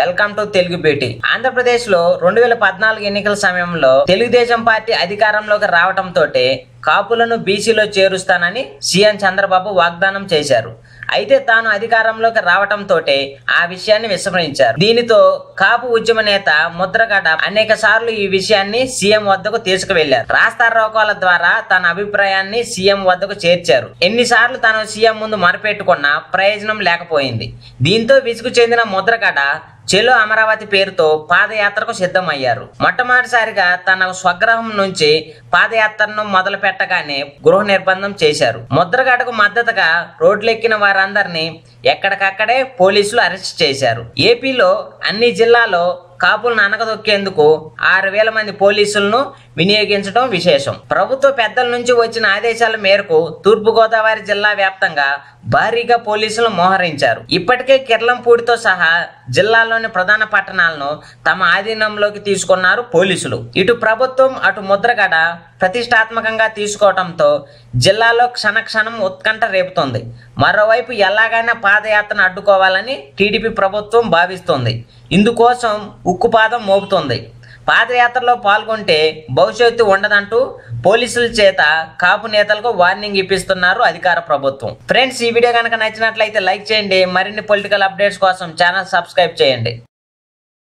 Welcome to Telugu Beti. ఆంధ్రప్రదేశ్లో రెండు వేల పద్నాలుగు ఎన్నికల సమయంలో తెలుగుదేశం పార్టీ అధికారంలోకి రావడంతో కాపులను బీసీలో చేరుస్తానని సీఎం చంద్రబాబు వాగ్దానం చేశారు. అయితే తాను అధికారంలోకి రావటంతో ఆ విషయాన్ని విస్మరించారు. దీనితో కాపు ఉద్యమ నేత ముద్రగడ అనేక సార్లు ఈ విషయాన్ని సీఎం వద్దకు తీసుకువెళ్ళారు. రాస్తారోకాల ద్వారా తన అభిప్రాయాన్ని సీఎం వద్దకు చేర్చారు. ఎన్నిసార్లు తాను సీఎం ముందు మరపెట్టుకున్నా ప్రయోజనం లేకపోయింది. దీంతో విసుగు చెందిన ముద్రగడ చెలో అమరావతి పేరుతో పాదయాత్రకు సిద్ధమయ్యారు. మొట్టమొదటిసారిగా తన స్వగ్రహం నుంచి పాదయాత్రను మొదలు పెట్టగానే గృహ నిర్బంధం చేశారు. ముద్రగడకు మద్దతుగా రోడ్లెక్కిన వారందరినీ ఎక్కడికక్కడే పోలీసులు అరెస్ట్ చేశారు. ఏపీలో అన్ని జిల్లాలో కాపులను అనగదొక్కేందుకు ఆరు వేల మంది పోలీసులను వినియోగించడం విశేషం. ప్రభుత్వ పెద్దల నుంచి వచ్చిన ఆదేశాల మేరకు తూర్పుగోదావరి జిల్లా వ్యాప్తంగా భారీగా పోలీసులు మోహరించారు. ఇప్పటికే కిర్లంపూడితో సహా జిల్లాలోని ప్రధాన పట్టణాలను తమ ఆధీనంలోకి తీసుకున్నారు పోలీసులు. ఇటు ప్రభుత్వం అటు ముద్రగడ ప్రతిష్టాత్మకంగా తీసుకోవడంతో జిల్లాలో క్షణక్షణం ఉత్కంఠ రేపుతోంది. మరోవైపు ఎలాగైనా పాదయాత్రను అడ్డుకోవాలని టీడీపీ ప్రభుత్వం భావిస్తోంది. ఇందుకోసం ఉక్కుపాదం మోపుతోంది. పాదయాత్రలో పాల్గొంటే భవిష్యత్తు ఉండదంటూ పోలీసుల చేత కాపు నేతలకు వార్నింగ్ ఇప్పిస్తున్నారు అధికార ప్రభుత్వం. ఫ్రెండ్స్ ఈ వీడియో కనుక నచ్చినట్లయితే లైక్ చేయండి. మరిన్ని పొలిటికల్ అప్డేట్స్ కోసం ఛానల్ సబ్స్క్రైబ్ చేయండి.